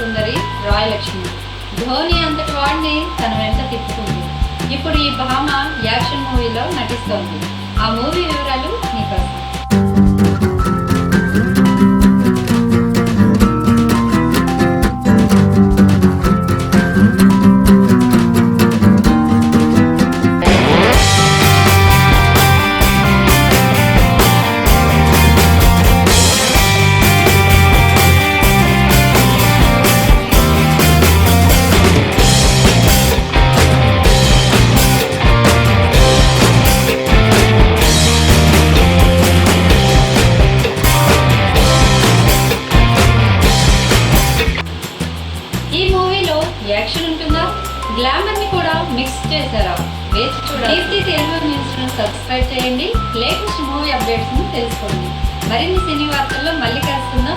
సుందరి రాయలక్ష్మి. ధోని అంతటి వాడిని తన వెంట తిప్పుకుంది ఇప్పుడు ఈ భామ యాక్షన్ మూవీలో నటిస్తోంది. ఆ మూవీ వివరాలు యాక్షన్ ఉంటుందా? గ్లామర్ని కూడా మిక్స్ చేశారా? వేచి చూడండి. తెలుగు న్యూస్ను సబ్స్క్రైబ్ చేయండి. లేటెస్ట్ మూవీ అప్డేట్స్ తెలుసుకోండి. మరిన్ని సినీ వార్తల్లో మళ్ళీ కలుసుకుందాం.